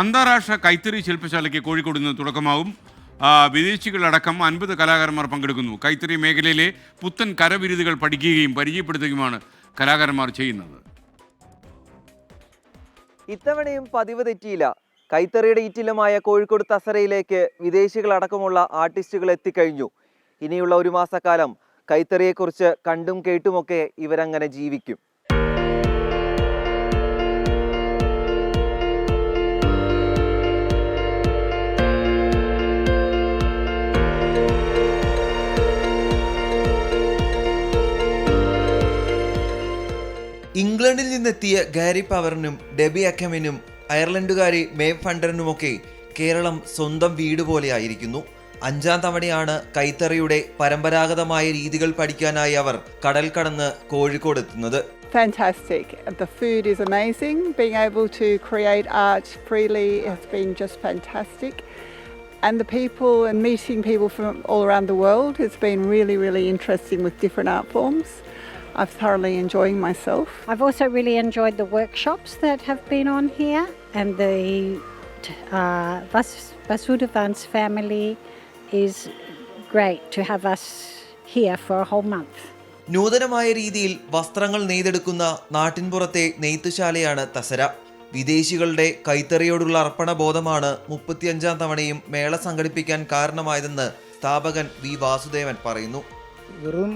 അന്താരാഷ്ട്ര കൈത്തറി ശില്പശാലയ്ക്ക് കോഴിക്കോട് നിന്ന് തുടക്കമാവും. വിദേശികളടക്കം അൻപത് കലാകാരന്മാർ പങ്കെടുക്കുന്നു. കൈത്തറി മേഖലയിലെ പുത്തൻ കരവിരുതുകൾ പഠിക്കുകയും പരിചയപ്പെടുത്തുകയുമാണ് കലാകാരന്മാർ ചെയ്യുന്നത്. ഇത്തവണയും പതിവ് തെറ്റിയില്ല. കൈത്തറിയുടെ ഇറ്റിലുമായ കോഴിക്കോട് തസരയിലേക്ക് വിദേശികളടക്കമുള്ള ആർട്ടിസ്റ്റുകൾ എത്തിക്കഴിഞ്ഞു. ഇനിയുള്ള ഒരു മാസക്കാലം കൈത്തറിയെക്കുറിച്ച് കണ്ടും കേട്ടുമൊക്കെ ഇവരങ്ങനെ ജീവിക്കും. ഇംഗ്ലണ്ടിൽ നിന്നെത്തിയ ഗാരി പവറിനും ഡെബി അക്കമിനും അയർലൻഡുകാരി മേ ഫണ്ടറിനുമൊക്കെ കേരളം സ്വന്തം വീട് പോലെയായിരിക്കുന്നു അഞ്ചാം തവണയാണ് കൈത്തറിയുടെ പരമ്പരാഗതമായ രീതികൾ പഠിക്കാനായി അവർ കടൽ കടന്ന് കോഴിക്കോട് എത്തുന്നത് Fantastic. The food is amazing. Being able to create art freely has been just fantastic. And the people and meeting people from all around the world has been really, really interesting with different art forms. I'm thoroughly enjoying myself. I've also really enjoyed the workshops that have been on here and the uh, Vas- Vasudevans family is great to have us here for a whole month. നൂതനമായ രീതിയിൽ വസ്ത്രങ്ങൾ നെയ്തെടുക്കുന്ന നാട്ടിൻപുറത്തെ നെയ്ത്തുശാലയാണ് തസര വിദേശികളുടെ കൈത്തറിയോടുള്ള അർപ്പണബോധമാണ് മുപ്പത്തിയഞ്ചാം തവണയും മേള സംഘടിപ്പിക്കാൻ കാരണമായതെന്ന് സ്ഥാപകൻ V Vasudevan പറയുന്നു വെറും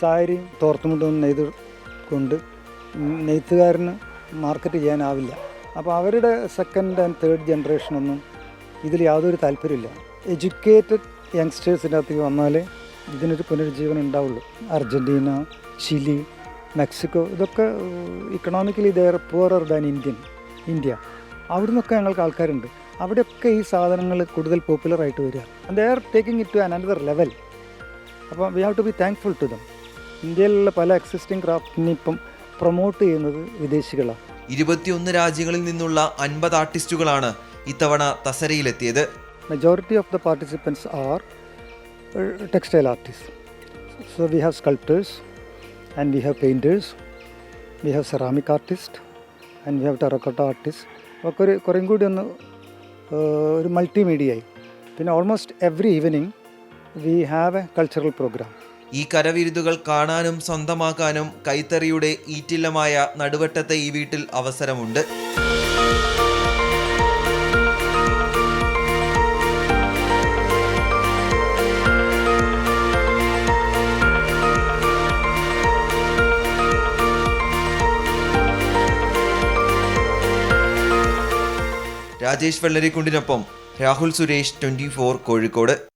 സാരിയും തോർത്തുമുണ്ടും നെയ്ത് കൊണ്ട് നെയ്ത്തുകാരന് മാർക്കറ്റ് ചെയ്യാനാവില്ല. അപ്പോൾ അവരുടെ സെക്കൻഡ് ആൻഡ് തേർഡ് ജനറേഷനൊന്നും ഇതിൽ യാതൊരു താല്പര്യമില്ല. എഡ്യൂക്കേറ്റഡ് യങ്സ്റ്റേഴ്സിന്റെ അകത്തേക്ക് വന്നാലേ ഇതിനൊരു പുനരുജ്ജീവനം ഉണ്ടാവുള്ളൂ. അർജന്റീന ചിലി മെക്സിക്കോ ഇതൊക്കെ economically they're poorer than Indian India അവിടെ നിന്നൊക്കെ ഞങ്ങൾക്ക് ആൾക്കാരുണ്ട്. അവിടെയൊക്കെ ഈ സാധനങ്ങൾ കൂടുതൽ പോപ്പുലറായിട്ട് വരിക. They are taking it to another level അപ്പോൾ we have to be thankful to them ഇന്ത്യയിലുള്ള പല എക്സിസ്റ്റിംഗ് ക്രാഫ്റ്റിനെ ഇപ്പം പ്രൊമോട്ട് ചെയ്യുന്നത് വിദേശികളാണ്. ഇരുപത്തിയൊന്ന് രാജ്യങ്ങളിൽ നിന്നുള്ള അൻപത് ആർട്ടിസ്റ്റുകളാണ് ഇത്തവണ തസരയിലെത്തിയത്. Majority of the participants are textile artist so we have sculptors and we have painters we have ceramic artist and we have terracotta artist ഒക്കെ ഒരു കുറേം കൂടി ഒന്ന് ഒരു മൾട്ടിമീഡിയ ആയി. പിന്നെ almost every evening we have a cultural programme ഈ കരവിരുതുകൾ കാണാനും സ്വന്തമാക്കാനും കൈത്തറിയുടെ ഈറ്റില്ലമായ നടുവട്ടത്തെ ഈ വീട്ടിൽ അവസരമുണ്ട്. രാജേഷ് വെള്ളരിക്കുണ്ടിനൊപ്പം രാഹുൽ സുരേഷ് ട്വന്റി കോഴിക്കോട്.